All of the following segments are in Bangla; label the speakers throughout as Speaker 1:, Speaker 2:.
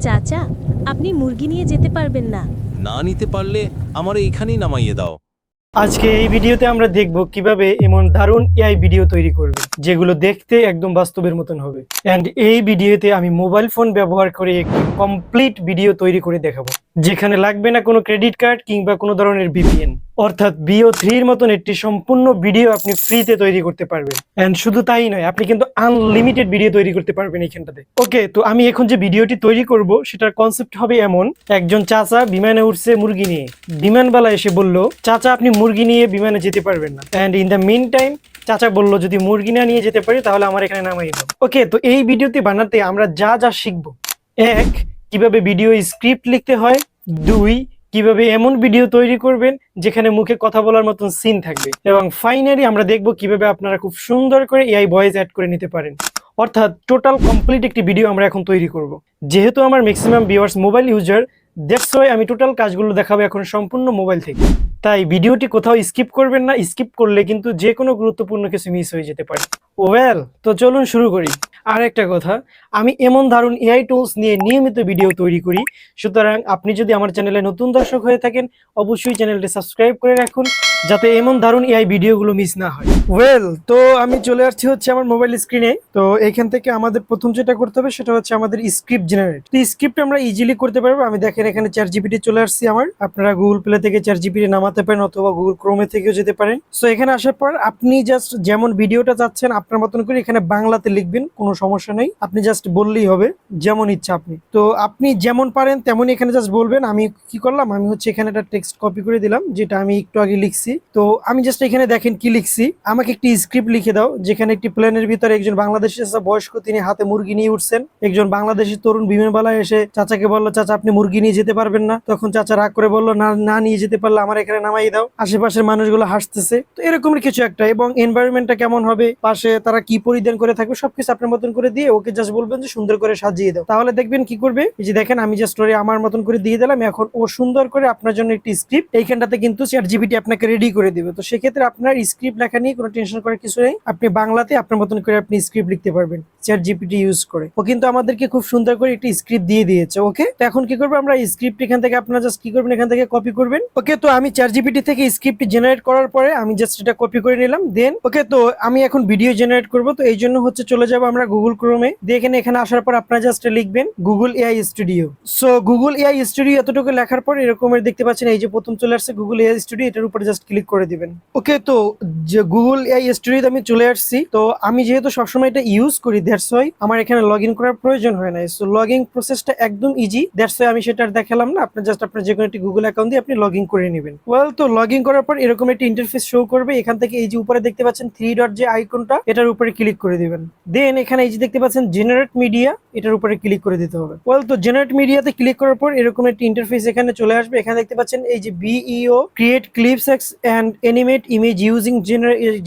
Speaker 1: চাচা আপনি মুরগি নিয়ে যেতে পারবেন না।
Speaker 2: না নিতে পারলে আমার এইখানেই নামাইয়ে দাও।
Speaker 3: আজকে এই ভিডিওতে আমরা দেখব কীভাবে এমন দারুণ এআই ভিডিও তৈরি করবে, যেগুলো দেখতে একদম বাস্তবের মতন হবে। অ্যান্ড এই ভিডিওতে আমি মোবাইল ফোন ব্যবহার করে একটি কমপ্লিট ভিডিও তৈরি করে দেখাবো, যেখানে লাগবে না কোনো ক্রেডিট কার্ড কিংবা কোনো ধরনের ভিপিএন অর্থাৎ বিও থ্রির মতন একটি সম্পূর্ণ ভিডিও আপনি ফ্রিতে তৈরি করতে পারবেন। অ্যান্ড শুধু তাই নয়, আপনি কিন্তু আনলিমিটেড ভিডিও তৈরি করতে পারবেন এইখানটাতে। ওকে তো আমি এখন যে ভিডিওটি তৈরি করব, সেটার কনসেপ্ট হবে এমন, একজন চাচা বিমানে উঠছে মুরগি নিয়ে। বিমানবালা এসে বলল, চাচা, আপনি মুরগি নিয়ে বিমানে যেতে পারবেন না। And in the mean time চাচা বলল, যদি মুরগি না নিয়ে যেতে পারি, তাহলে আমার এখানে নামাই দাও। ওকে তো এই ভিডিওটি বানাতে আমরা যা যা শিখব। এক, কীভাবে ভিডিও স্ক্রিপ্ট লিখতে হয়। দুই, কীভাবে এমন ভিডিও তৈরি করবেন, যেখানে মুখে কথা বলার মতন সিন থাকবে। এবং ফাইনালি আমরা দেখব কীভাবে আপনারা খুব সুন্দর করে এআই ভয়েস অ্যাড করে নিতে পারেন। অর্থাৎ টোটাল কমপ্লিট একটি ভিডিও আমরা এখন তৈরি করব। যেহেতু আমার maximum viewers mobile user why আমি টোটাল কাজগুলো দেখাবো এখন সম্পূর্ণ মোবাইল থেকে। তাই ভিডিওটি কোথাও স্কিপ করবেন না স্কিপ করলে কিন্তু যে কোনো গুরুত্বপূর্ণ কিছু মিস হয়ে যেতে পারে। ওয়েল, তো চলুন শুরু করি। আর একটা কথা, আমি এমন দারুণ এআই টুলস নিয়ে নিয়মিত ভিডিও তৈরি করি। সুতরাং আপনি যদি আমার চ্যানেলে নতুন দর্শক হয়ে থাকেন, অবশ্যই চ্যানেলটি সাবস্ক্রাইব করে রাখুন, যাতে এমন দারুণ এআই ভিডিওগুলো মিস না হয়। ওয়েল, তো আমি চলে আসছি হচ্ছে আমার মোবাইল স্ক্রিনে তো এখান থেকে আমাদের প্রথম যেটা করতে হবে, সেটা হচ্ছে আমাদের স্ক্রিপ্ট জেনারেট তো স্ক্রিপ্ট আমরা ইজিলি করতে পারব। আমি দেখেন এখানে চার জিবিটি চলে আসছি আমার। আপনারা গুগল প্লে থেকে চার জিবিটি নামাতে পারেন, অথবা গুগল ক্রোমে থেকেও যেতে পারেন। সো এখানে আসার পর আপনি জাস্ট যেমন ভিডিওটা চাচ্ছেন আপনার মতন করে এখানে বাংলাতে লিখবেন, কোনো সমস্যা নেই। আপনি জাস্ট বললেই হবে, যেমন ইচ্ছা আপনি। তো আপনি যেমন পারেন, তেমনই এখানে জাস্ট বলবেন। আমি কি করলাম? আমি হচ্ছে এখানে একটা টেক্সট কপি করে দিলাম, যেটা আমি একটু আগে লিখছি। তো আমি জাস্ট এখানে দেখেন কি লিখছি। আমাকে একটি স্ক্রিপ্ট লিখে দাও, যেখানে একটি প্লেনের ভিতরে একজন বাংলাদেশি চাচা বয়স্ক, তিনি হাতে মুরগি নিয়ে উঠছেন। একজন বাংলাদেশি তরুণ বিমানবালায় এসে চাচাকে বলল, চাচা, আপনি মুরগি নিয়ে যেতে পারবেন না। তখন চাচা রাগ করে বলল, না না নিয়ে যেতে পারলে আমার এখানে নামাই দাও। আশেপাশের মানুষগুলো হাসতেছে। তো এরকমের কিছু একটা, এবং এনভায়রনমেন্টটা কেমন হবে? পাশে তারা কি পরিধান করে থাকবে সবকিছু আপনার মতন করে দিয়ে ওকে জাস্ট বলবেন যে সুন্দর করে সাজিয়ে দাও। তাহলে দেখবেন কি করবে? যে দেখেন, আমি জাস্ট ওরে আমার মতন করে দিয়ে দিলাম, এখন ও সুন্দর করে আপনার জন্য একটি স্ক্রিপ্ট এইখানটাতে কিন্তু চ্যাট জিবিটি আপনাকে রেডি করে দিবে। তো সেক্ষেত্রে আপনার স্ক্রিপ্ট লেখা নিয়ে কোনো টেনশন করার কিছু নেই। আপনি বাংলাতে আপনার মতন করে আপনি স্ক্রিপ্ট লিখতে পারবেন চ্যাট জিপিটি ইউজ করে। ও কিন্তু আমাদেরকে খুব সুন্দর করে একটি স্ক্রিপ্ট দিয়ে দিয়েছে ওকে তো এখন কি করব আমরা? স্ক্রিপ্ট এখান থেকে আপনারা জাস্ট কি করবেন? এখান থেকে কপি করবেন। ওকে তো আমি চ্যাট জিপিটি থেকে স্ক্রিপ্ট জেনারেট করার পরে আমি জাস্ট এটা কপি করে নিলাম দেন ওকে তো আমি এখন ভিডিও জেনারেট করব, তো এই জন্য হচ্ছে চলে যাব আমরা গুগল ক্রোমে দিয়ে এখানে আসার পর আপনারা জাস্ট লিখবেন Google AI studio so Google AI studio এতটুকু লেখার পর এরকমের দেখতে পাচ্ছেন, এই যে প্রথম চলে আসছে গুগল এআই স্টুডিও এটার উপরে জাস্ট ক্লিক করে দিবেন। ওকে তো যে গুগল এআই স্টুডিওতে আমি চলে আসছি, তো আমি যেহেতু সবসময় এটা ইউজ করি দ্যাটস আমার এখানে লগ ইন করার প্রয়োজন হয় না সো লগ ইন প্রসেসটা একদম ইজি দ্যাটস আমি সেটা দেখালাম না। আপনি জাস্ট আপনার যে কোনো একটি গুগল অ্যাকাউন্ট দিয়ে আপনি লগ ইন করে নেবেন। ওয়েল তো লগ ইন করার পর এরকম একটি ইন্টারফেস শো করবে। এখান থেকে এই যে উপরে দেখতে পাচ্ছেন থ্রি ডট যে আইকনটা এটার উপরে ক্লিক করে দিবেন। দেন এখানে এই যে দেখতে পাচ্ছেন জেনারেট মিডিয়া এটার উপরে ক্লিক করে দিতে হবে। ওয়েল তো জেনারেট মিডিয়াতে ক্লিক করার পর এরকম একটি ইন্টারফেস এখানে চলে আসবে। এখানে দেখতে পাচ্ছেন এই যে Veo create clips and animate image using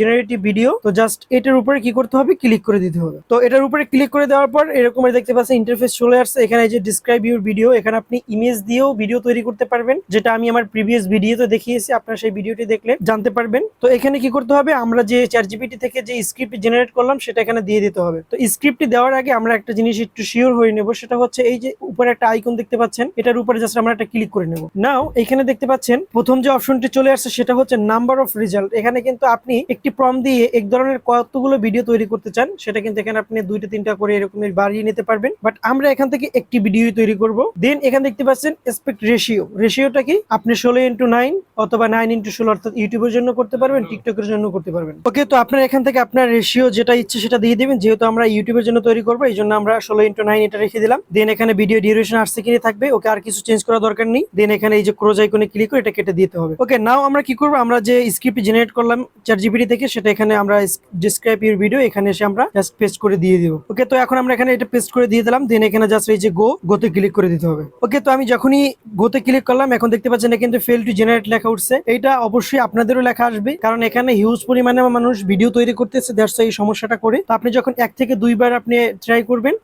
Speaker 3: generative video তো জাস্ট এটার উপরে কি করতে হবে? ক্লিক করে দিতে হবে। তো এটার উপরে ক্লিক করে দেওয়ার পর এরকম দেখতে পাচ্ছেন ইন্টারফেস চলে আসছে। এখানে এই যে ডিসক্রাইব ইউর ভিডিও এখানে আপনি ইমেজ দিয়েও ভিডিও তৈরি করতে পারবেন। যেটা আমি আমার প্রিভিয়াস ভিডিওতে দেখিয়েছি। আপনারা সেই ভিডিওটি দেখলে জানতে পারবেন। তো এখানে কি করতে হবে? আমরা যে চার জিবিটি থেকে যে স্ক্রিপ্ট জেনারেট করলাম, সেটা এখানে দিয়ে দিতে হবে। তো স্ক্রিপ্টটি দেওয়ার আগে আমরা একটা জিনিস একটু শিওর হয়ে নেব, সেটা হচ্ছে এই যে উপরে একটা আইকন দেখতে পাচ্ছেন, এটার উপরে জাস্ট আমরা একটা ক্লিক করে নেব। নাও এখানে দেখতে পাচ্ছেন, প্রথম যে অপশনটি চলে আসছে, সেটা হচ্ছে নাম্বার অফ রেজাল্ট এখানে কিন্তু আপনি একটি প্রম দিয়ে এক ধরনের কতগুলো ভিডিও তৈরি করতে চান, সেটা কিন্তু এখানে আপনি দুইটা, তিনটা করে এরকমের বাড়িয়ে নিতে পারবেন। বাট আমরা এখান থেকে একটি ভিডিও তৈরি করব। দেন এখানে দেখতে পাচ্ছেন এসপেক্ট রেশিও রেশিওটা কি? আপনি ষোলো ইন্টু নাইন অথবা নাইন ইন্টু ষোলো অর্থাৎ ইউটিউবের জন্য করতে পারবেন টিকটকের জন্য করতে পারবেন। ওকে তো আপনার এখান থেকে আপনার রেশিও যেটা ইচ্ছে সেটা দিয়ে দিবেন যেহেতু আমরা ইউটিউবের জন্য তৈরি করব এই জন্য আমরা ষোলো ইন্টু নাইন এটা রেখে দিলাম। দেন এখানে ভিডিও ডিউরেশন আসছে সেকেন্ডে থাকবে ওকে আর কিছু চেঞ্জ করা দরকার নেই। দেন এখানে এই যে ক্রোজ আইকনে ক্লিক করে এটা কেটে দিতে হবে। ওকে নাও আমরা কি করব আমরা যে স্ক্রিপ্ট জেনারেট করলাম চার জিবিটি থেকে সেটা এখানে আমরা ডিসক্রাইব ইউর ভিডিও এখানে এসে আমরা জাস্ট পেস্ট করে দিয়ে দিব। ওকে তো এখন আমরা এখানে এটা পেস্ট করে দিয়ে দিলাম দেন এখানে জাস্ট এই যে গো গোতে ক্লিক করে দিতে হবে। ওকে তো আমি যখনই গোতে ক্লিক করলাম এখন দেখতে পাচ্ছেন কিন্তু ফেল টু জেনারেট লেখা উঠছে এটা অবশ্যই আপনাদেরও লেখা আসবে। কারণ এখানে হিউজ পরিমাণে মানুষ ভিডিও তৈরি করতেছে দ্যাটস এই সমস্যাটা করে। তো আপনি যখন এক থেকে দুইবার আপনি ট্রাই করবেন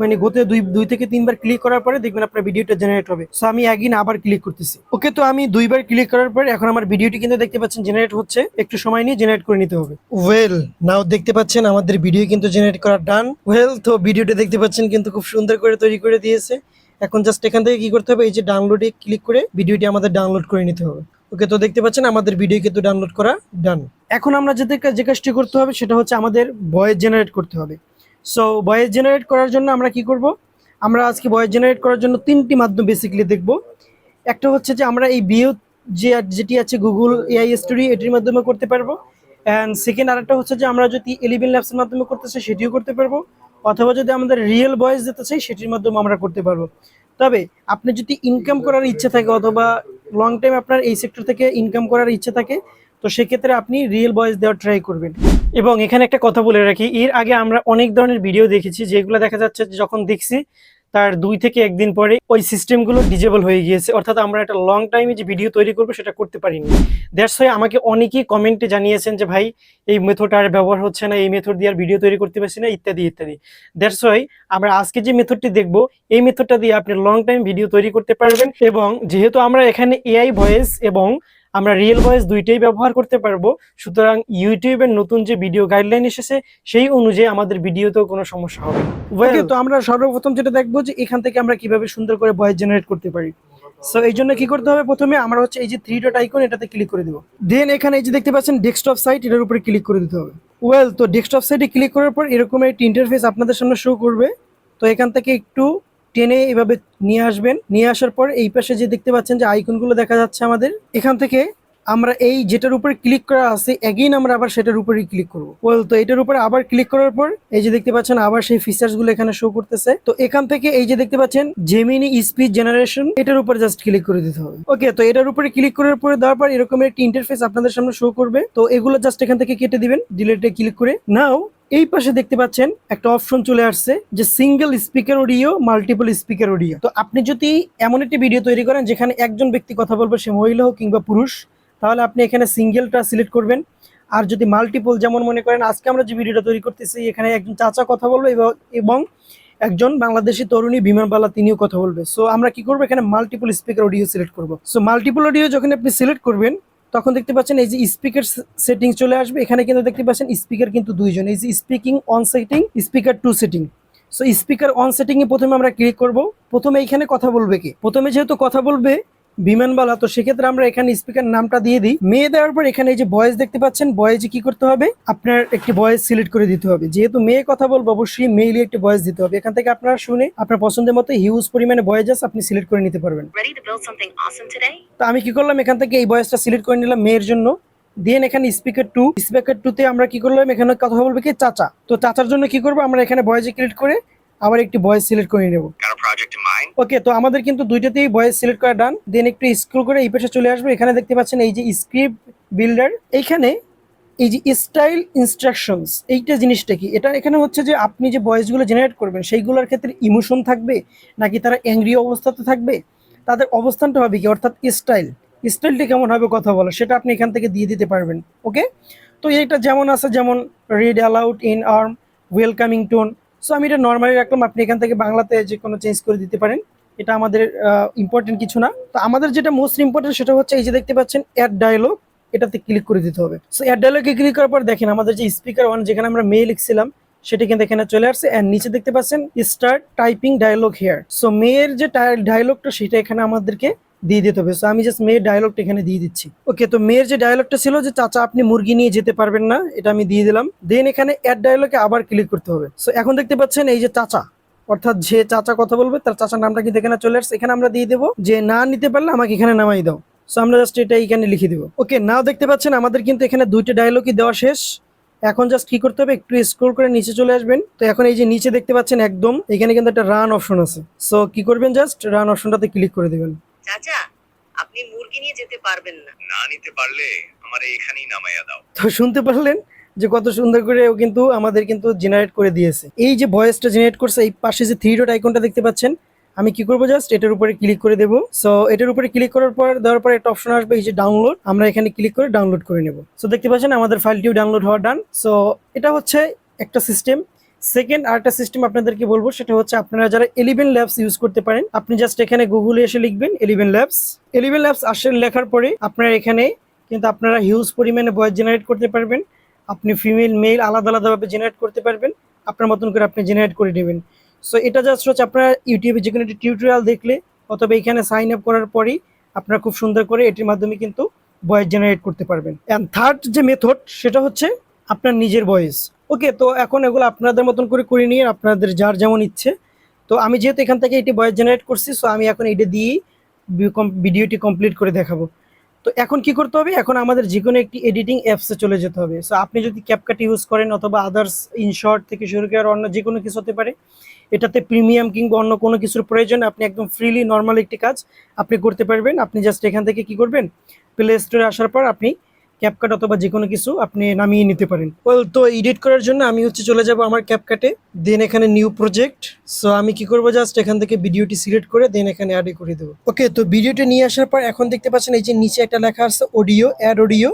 Speaker 3: মানে গোতে দুই দুই থেকে তিনবার ক্লিক করার পরে দেখবেন আপনার ভিডিওটা জেনারেট হবে। সো আমি একদিন আবার ক্লিক করতেছি। ওকে তো আমি দুইবার ক্লিক করার পরে এখন আমার ভিডিওটি কিন্তু দেখতে পাচ্ছেন জেনারেট হচ্ছে। একটু সময় নিয়ে জেনারেট করে নিতে হবে। ওয়েল নাও দেখতে পাচ্ছেন আমাদের ভিডিও কিন্তু জেনারেট করা ডান ওয়েল তো ভিডিওটা দেখতে পাচ্ছেন কিন্তু খুব সুন্দর করে তৈরি করে দিয়েছে। এখন জাস্ট এখান থেকে কি করতে হবে? এই যে ডাউনলোডে ক্লিক করে ভিডিওটি আমাদের ডাউনলোড করে নিতে হবে। ওকে তো দেখতে পাচ্ছেন, আমাদের ভিডিও কিন্তু ডাউনলোড করা ডান এখন আমরা যেতে যে কাজটি করতে হবে সেটা হচ্ছে আমাদের ভয়েস জেনারেট করতে হবে। সো ভয়েস জেনারেট করার জন্য আমরা কি করব? আমরা আজকে ভয়েস জেনারেট করার জন্য তিনটি মাধ্যম বেসিক্যালি দেখব। একটা হচ্ছে যে আমরা এই বিও যে যেটি আছে গুগল এআই স্টুডিও এটির মাধ্যমে করতে পারব। অ্যান্ড সেকেন্ড আরেকটা হচ্ছে যে আমরা যদি এলিভেন ল্যাবসের মাধ্যমে করতে চাই, সেটিও করতে পারব। অথবা যদি আমাদের রিয়েল ভয়েস দিতে চাই, সেটির মাধ্যমে আমরা করতে পারব। তবে আপনি যদি ইনকাম করার ইচ্ছে থাকে অথবা লং টাইম আপনার এই সেক্টর থেকে ইনকাম করার ইচ্ছে থাকে, তো সেক্ষেত্রে আপনি রিয়েল বয়েস দেওয়ার ট্রাই করবেন। এবং এখানে একটা কথা বলে রাখি, এর আগে আমরা অনেক ধরনের ভিডিও দেখেছি, যেগুলো দেখা যাচ্ছে যখন দেখছি তার দুই থেকে একদিন পরে ওই সিস্টেমগুলো ডিজেবল হয়ে গিয়েছে। অর্থাৎ আমরা একটা লং টাইমে যে ভিডিও তৈরি করব সেটা করতে পারিনি। দ্যাটস ওয়াই আমাকে অনেকেই কমেন্টে জানিয়েছেন যে, ভাই, এই মেথড আর ব্যবহার হচ্ছে না, এই মেথড দিয়ে আর ভিডিও তৈরি করতে পারছি না, ইত্যাদি ইত্যাদি। দ্যাটস ওয়াই আমরা আজকে যে মেথডটি দেখব, এই মেথডটা দিয়ে আপনি লং টাইম ভিডিও তৈরি করতে পারবেন এবং যেহেতু আমরা এখানে এআই ভয়েস এবং আমরা রিয়েল ভয়েস দুইটাই ব্যবহার করতে পারব। সুতরাং ইউটিউবের নতুন যে ভিডিও গাইডলাইন এসেছে সেই অনুযায়ী আমাদের ভিডিওতেও কোনো সমস্যা হবে ওকে তো আমরা সর্বপ্রথম যেটা দেখব যে এখান থেকে আমরা কীভাবে সুন্দর করে ভয়েস জেনারেট করতে পারি। সো এই জন্য কি করতে হবে? প্রথমে আমরা হচ্ছে এই যে থ্রি ডট আইকন এটাতে ক্লিক করে দেবো। দেন এখানে এই যে দেখতে পাচ্ছেন ডেস্কটপ সাইট এটার উপরে ক্লিক করে দিতে হবে। ওয়েল তো ডেস্কটপ সাইটে ক্লিক করার পর এরকম একটি ইন্টারফেস আপনাদের সামনে শো করবে। তো এখান থেকে একটু টেনে এভাবে নিয়ে আসবেন। নিয়ে আসার পর এই পাশে যে দেখতে পাচ্ছেন যে আইকনগুলো দেখা যাচ্ছে আমাদের, এখান থেকে আমরা এই যেটার উপরে ক্লিক করা আছে এগেইন আমরা আবার সেটার উপরেই ক্লিক করব। ওয়েল তো, এটার উপরে আবার ক্লিক করার পর এই যে দেখতে পাচ্ছেন আবার সেই ফিচার্সগুলো এখানে শো করতেছে। তো এখান থেকে এই যে দেখতে পাচ্ছেন জেমিনি স্পিচ জেনারেশন এটার উপর জাস্ট ক্লিক করে দিতে হবে। ওকে তো এটার উপরে ক্লিক করার পরে দেওয়ার পর এরকম একটি ইন্টারফেস আপনাদের সামনে শো করবে। তো এগুলো জাস্ট এখান থেকে কেটে দিবেন ডিলেটে ক্লিক করে। নাও এই পাশে দেখতে পাচ্ছেন একটা অপশন চলে আসছে যে single speaker audio multiple speaker audio তো আপনি যদি এমন একটি ভিডিও তৈরি করেন যেখানে একজন ব্যক্তি কথা বলবে, সে মহিলা হোক কিংবা পুরুষ, তাহলে আপনি এখানে সিঙ্গেলটা সিলেক্ট করবেন। আর যদি মাল্টিপল যেমন মনে করেন, আজকে আমরা যে ভিডিওটা তৈরি করতেছি, এখানে একজন চাচা কথা বলবে এবং- একজন বাংলাদেশি তরুণী বিমানবালা, তিনিও কথা বলবে। সো আমরা কি করব, এখানে মাল্টিপল স্পিকার অডিও সিলেক্ট করব। সো মাল্টিপল অডিও যখন আপনি সিলেক্ট করবেন তখন দেখতে পাচ্ছেন এই যে স্পিকার সেটিং চলে আসবে। এখানে কিন্তু দেখতে পাচ্ছেন স্পিকার কিন্তু দুইজন। এই যে speaking on setting speaker two setting so speaker on setting এ প্রথমে আমরা ক্লিক করব। প্রথমে এইখানে কথা বলবে কি? প্রথমে যেহেতু কথা বলবে বিমানবালা তো সেক্ষেত্রে আমরা এখানে স্পিকার নামটা দিয়ে দিই। মেয়ে দেওয়ার পর এখানে এই যে ভয়েস দেখতে পাচ্ছেন ভয়েসে কি করতে হবে? আপনার একটি ভয়েস সিলেক্ট করে দিতে হবে। যেহেতু মেয়ে কথা বলব অবশ্যই মেইলি একটি ভয়েস দিতে হবে। এখান থেকে আপনারা শুনে আপনার পছন্দের মতো হিউজ পরিমাণে ভয়েস আপনি সিলেক্ট করে নিতে পারবেন? তো আমি কি করলাম? এখান থেকে এই ভয়েসটা সিলেক্ট করে নিলাম মেয়ের জন্য। দেন এখানে স্পিকার টু স্পিকার টু তে আমরা কি করলাম? এখানে কথা বলবে কি? চাচা। তো চাচার জন্য কি করব? আমরা এখানে ভয়েসে ক্লিক করে আবার একটি ভয়েস সিলেক্ট করে নেব? ওকে তো আমাদের কিন্তু দুইটাতেই ভয়েস সিলেক্ট করা ডান দেন একটু স্ক্রল করে এই পাশে চলে আসবে। এখানে দেখতে পাচ্ছেন এই যে স্ক্রিপ্ট বিল্ডার এইখানে এই যে স্টাইল ইনস্ট্রাকশনস এইটা জিনিসটা কি? এটা এখানে হচ্ছে যে আপনি যে ভয়েসগুলো জেনারেট করবেন সেইগুলোর ক্ষেত্রে ইমোশন থাকবে? নাকি তারা অ্যাংরি অবস্থাতে থাকবে? তাদের অবস্থানটা হবে কি? অর্থাৎ স্টাইল স্টাইলটি কেমন হবে কথা বলা সেটা আপনি এখান থেকে দিয়ে দিতে পারবেন। ওকে তো এইটা যেমন আছে যেমন read aloud in arm welcoming tone so আমি এটা নর্মালি রাখলাম। আপনি এখান থেকে বাংলাতে যে কোনো চেঞ্জ করে দিতে পারেন। এটা আমাদের ইম্পর্টেন্ট কিছু না। তো আমাদের যেটা মোস্ট ইম্পর্টেন্ট সেটা হচ্ছে এই যে দেখতে পাচ্ছেন অ্যাড ডায়লগ এটাতে ক্লিক করে দিতে হবে। সো অ্যাড ডায়লগে ক্লিক করার পর দেখেন, আমাদের যে স্পিকার ওয়ান যেখানে আমরা মেয়ে লিখছিলাম, সেটা কিন্তু এখানে চলে আসছে। অ্যান্ড নিচে দেখতে পাচ্ছেন start typing dialogue here so মেয়ের যে ডায়লগটা সেটা এখানে আমাদেরকে দিয়ে দিতে হবে। সো আমি জাস্ট মেয়ের ডায়লগটা এখানে দিয়ে দিচ্ছি। ওকে তো মেয়ের যে ডায়লগটা ছিল যে, চাচা, আপনি মুরগি নিয়ে যেতে পারবেন না, এটা আমি দিয়ে দিলাম। দেন এখানে অ্যাড ডায়লগে আবার ক্লিক করতে হবে। সো এখন দেখতে পাচ্ছেন এই যে চাচা। অর্থাৎ যে চাচা কথা বলবে, তার চাচার নামটা কিন্তু এখানে চলে আসছে। এখানে আমরা দিয়ে দেবো যে, না নিতে পারলে আমাকে এখানে নামাই দাও। সো আমরা জাস্ট এটা এখানে লিখে দেবো। ওকে নাও দেখতে পাচ্ছেন আমাদের কিন্তু এখানে দুইটা ডায়লগই দেওয়া শেষ। এখন জাস্ট কি করতে হবে, একটু স্ক্রল করে নিচে চলে আসবেন। তো এখন এই যে নিচে দেখতে পাচ্ছেন একদম, এখানে কিন্তু একটা রান অপশন আছে। সো কি করবেন জাস্ট রান অপশনটাতে ক্লিক করে দিবেন।
Speaker 4: চাচা আপনি মুরগি নিয়ে যেতে পারবেন না।
Speaker 5: না নিতে পারলে আমার এখানেই নামাইয়া দাও।
Speaker 3: তো শুনতে পারলেন যে কত সুন্দর করে ও কিন্তু আমাদের কিন্তু জেনারেট করে দিয়েছে। এই যে ভয়েসটা জেনারেট করছে এই পাশে যে থ্রি ডট আইকনটা দেখতে পাচ্ছেন আমি কি করব জাস্ট এটার উপরে ক্লিক করে দেবো। সো এটার উপরে ক্লিক করার পর দেওয়ার পর একটা অপশন আসবে এই যে ডাউনলোড আমরা এখানে ক্লিক করে ডাউনলোড করে নেব। সো দেখতে পাচ্ছেন আমাদের ফাইলটিও ডাউনলোড হওয়া ডান সো এটা হচ্ছে একটা সিস্টেম সেকেন্ড আরেকটা সিস্টেম আপনাদেরকে বলব, সেটা হচ্ছে আপনারা যারা এলিভেন ল্যাবস ইউজ করতে পারেন, আপনি জাস্ট এখানে গুগলে এসে লিখবেন এলিভেন ল্যাবস এলিভেন ল্যাবস আসেন লেখার পরে আপনারা এখানে কিন্তু আপনারা হিউজ পরিমাণে ভয়েস জেনারেট করতে পারবেন। আপনি ফিমেল মেল আলাদা আলাদাভাবে জেনারেট করতে পারবেন। আপনার মতন করে আপনি জেনারেট করে নেবেন। সো এটা জাস্ট হচ্ছে আপনারা ইউটিউবে যে কোনো একটি টিউটোরিয়াল দেখলে, অথবা এখানে সাইন আপ করার পরেই আপনারা খুব সুন্দর করে এটির মাধ্যমে কিন্তু ভয়েস জেনারেট করতে পারবেন। অ্যান্ড থার্ড যে মেথড সেটা হচ্ছে আপনার নিজের ভয়েস ওকে তো এখন এগুলো আপনাদের মতন করে করে নিয়ে আপনাদের যার যেমন ইচ্ছে। তো আমি যেহেতু এখান থেকে এটি ভয়েস জেনারেট করছি সো আমি এখন এটা দিয়েই ভিডিওটি কমপ্লিট করে দেখাবো। তো এখন কি করতে হবে? এখন আমাদের যে কোনো একটি এডিটিং অ্যাপসে চলে যেতে হবে। সো আপনি যদি ক্যাপকাট ইউজ করেন অথবা আদার্স ইনশর্ট থেকে শুরু করে অন্য যে কোনো কিছু হতে পারে, এটাতে প্রিমিয়াম কিংবা অন্য কোনো কিছুর প্রয়োজন, আপনি একদম ফ্রিলি নর্মাল একটি কাজ আপনি করতে পারবেন। আপনি জাস্ট এখান থেকে কি করবেন? প্লে স্টোরে আসার পর আপনি ক্যাপকাট অথবা যে কোনো কিছু আপনি নামিয়ে নিতে পারেন। ওয়েল তো এডিট করার জন্য আমি হচ্ছে চলে যাব আমার ক্যাপকাটে দেন এখানে নিউ প্রজেক্ট সো আমি কি করব জাস্ট এখান থেকে ভিডিওটি সিলেক্ট করে দেন এখানে অ্যাড করে দেবো। ওকে তো ভিডিওটি নিয়ে আসার পর এখন দেখতে পাচ্ছেন এই যে নিচে একটা লেখা আছে অডিও অ্যাড অডিও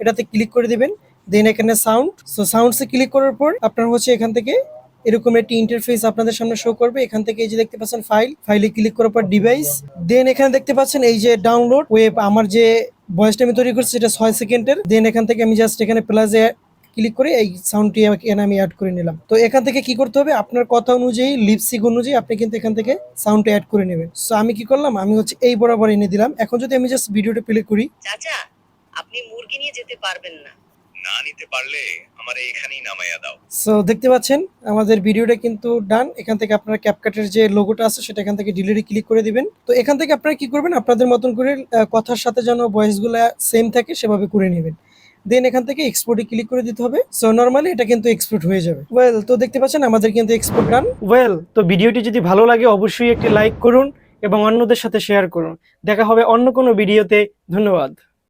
Speaker 3: এটাতে ক্লিক করে দেবেন দেন এখানে সাউন্ড সো সাউন্ডসে ক্লিক করার পর আপনার হচ্ছে এখান থেকে এরকম একটি ইন্টারফেস আপনাদের সামনে শো করবে। এখান থেকে এই যে দেখতে পাচ্ছেন ফাইল ফাইলে ক্লিক করার পর ডিভাইস দেন এখানে দেখতে পাচ্ছেন এই যে ডাউনলোড ওয়েব আমার যে ভয়েসটা আমি তৈরি করছি, সেটা ছয় সেকেন্ডের। দেন এখান থেকে আমি জাস্ট এখানে প্লাসে ক্লিক করে এই সাউন্ডটি এখানে আমি অ্যাড করে নিলাম। তো এখান থেকে কি করতে হবে? আপনার কথা অনুযায়ী লিপসিক অনুযায়ী আপনি কিন্তু এখান থেকে সাউন্ডটা অ্যাড করে নেবেন। সো আমি কি করলাম? আমি হচ্ছে এই বরাবর এনে দিলাম। এখন যদি আমি জাস্ট ভিডিওটা প্লে করি।
Speaker 4: চাচা, আপনি মুরগি নিয়ে যেতে পারবেন না।
Speaker 5: না নিতে পারলে আমার এখানেই নামাইয়া দাও।
Speaker 3: সো দেখতে পাচ্ছেন, আমাদের ভিডিওটা কিন্তু ডান এখান থেকে আপনারা ক্যাপকাটের যে লোগোটা আছে, সেটা এখান থেকে ডিলিটে ক্লিক করে দিবেন। তো এখান থেকে আপনারা কি করবেন? আপনাদের মতন করে কথার সাথে যেন ভয়েসগুলো সেম থাকে, সেভাবে করে নেবেন। দেন এখান থেকে এক্সপোর্টে ক্লিক করে দিতে হবে। সো নর্মালি এটা কিন্তু এক্সপোর্ট হয়ে যাবে। ওয়েল তো দেখতে পাচ্ছেন, আমাদের কিন্তু এক্সপোর্ট ডান ওয়েল তো ভিডিওটি যদি ভালো লাগে, অবশ্যই একটি লাইক করুন এবং অন্যদের সাথে শেয়ার করুন। দেখা হবে অন্য কোনো ভিডিওতে ধন্যবাদ।